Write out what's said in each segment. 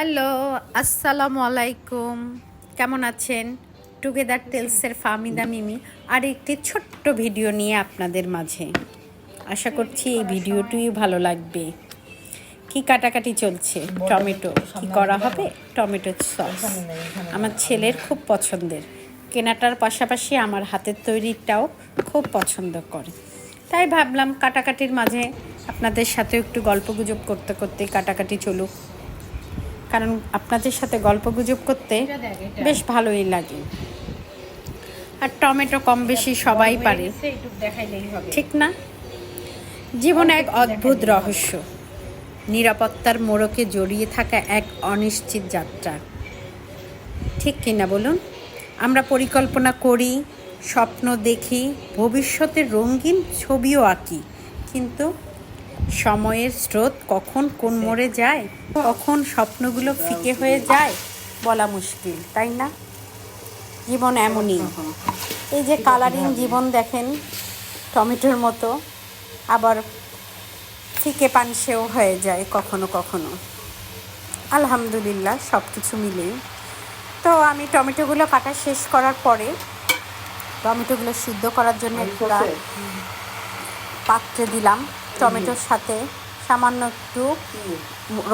Hello, আসসালামু আলাইকুম। কেমন আছেন? টুগেদার টেলসের ফামিদা মিমি আর একটি ছোট্ট ভিডিও নিয়ে আপনাদের মাঝে। আশা করছি এই ভিডিওটিই ভালো লাগবে। কি কাটাকাটি চলছে? টমেটো কি করা হবে? Tomato sauce. আমার ছেলের খুব পছন্দের। কেনাটার পাশাপাশি আমার হাতের তৈরিটাও খুব পছন্দ করে। তাই ভাবলাম কাটাকাটির মাঝে আপনাদের সাথে একটু গল্পগুজব করতে করতে কাটাকাটি চলুক। কারণ আপনাদের সাথে গল্প গুজব করতে বেশ ভালোই লাগে। আর টমেটো কম বেশি সবাই পারে। ঠিক না? জীবন এক অদ্ভুত রহস্য। নিরাপত্তার মোড়কে জড়িয়ে থাকা এক অনিশ্চিত যাত্রা। ঠিক কিনা বলুন? আমরা পরিকল্পনা করি স্বপ্ন দেখি ভবিষ্যতের রঙিন ছবিও আঁকি কিন্তু সময়ের স্রোত কখন কোন মোড়ে যায় কখন স্বপ্নগুলো ফিকে হয়ে যায় বলা মুশকিল তাই না? জীবন এমনই। এই যে কালারিং জীবন দেখেন টমেটোর মতো আবার ফিকে পানসেও হয়ে যায় কখনো কখনো। আলহামদুলিল্লাহ সব কিছু মিলেই তো আমি টমেটোগুলো কাটা শেষ করার পরে টমেটোগুলো সিদ্ধ করার জন্য একটা পাত্রে দিলাম। টমেটোর সাথে সামান্য একটু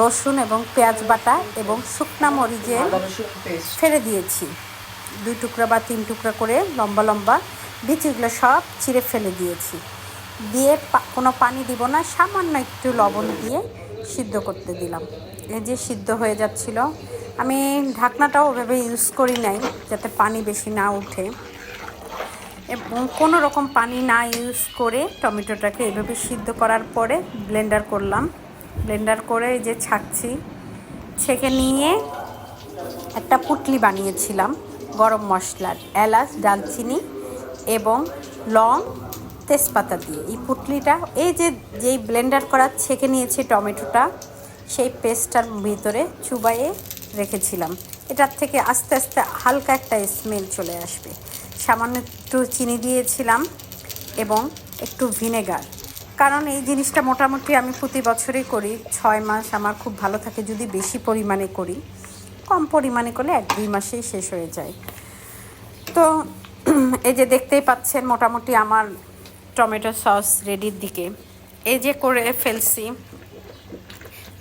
রসুন এবং পেঁয়াজ বাটা এবং শুকনা মরিচে ফেলে দিয়েছি। দুই টুকরা বা তিন টুকরা করে লম্বা লম্বা বিচিগুলো সব চিড়ে ফেলে দিয়েছি। দিয়ে কোনো পানি দিব না, সামান্য একটু লবণ দিয়ে সিদ্ধ করতে দিলাম। এই যে সিদ্ধ হয়ে যাচ্ছিল, আমি ঢাকনাটাও ওভাবে ইউজ করি নাই যাতে পানি বেশি না উঠে। কোনো রকম পানি না ইউজ করে টমেটোটাকে এভাবে সিদ্ধ করার পরে ব্লেন্ডার করলাম। ব্লেন্ডার করে যে ছাকছি, ছেঁকে নিয়ে একটা পুটলি বানিয়েছিলাম গরম মশলার, এলাচ, ডালচিনি এবং লং তেজপাতা দিয়ে। এই পুটলিটা, এই যে, যেই ব্লেন্ডার করা ছেঁকে নিয়েছি টমেটোটা, সেই পেস্টটার ভিতরে চুবাইয়ে রেখেছিলাম। এটার থেকে আস্তে আস্তে হালকা একটা স্মেল চলে আসবে। সামান্য একটু চিনি দিয়েছিলাম এবং একটু ভিনেগার। কারণ এই জিনিসটা মোটামুটি আমি প্রতি বছরই করি। ছয় মাস আমার খুব ভালো থাকে যদি বেশি পরিমাণে করি। কম পরিমাণে করলে এক দুই মাসেই শেষ হয়ে যায়। তো এই যে দেখতেই পাচ্ছেন মোটামুটি আমার টমেটো সস রেডির দিকে। এই যে করে ফেলছি।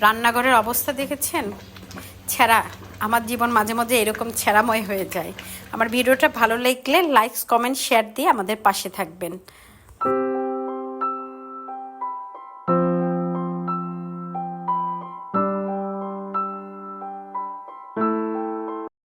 রান্নাঘরের অবস্থা দেখেছেন? ছেঁড়া আমার জীবন মাঝে মাঝে এরকম ছেঁড়াময় হয়ে যায়। আমার ভিডিওটা ভালো লাগলে লাইকস কমেন্ট শেয়ার দিয়ে আমাদের পাশে থাকবেন।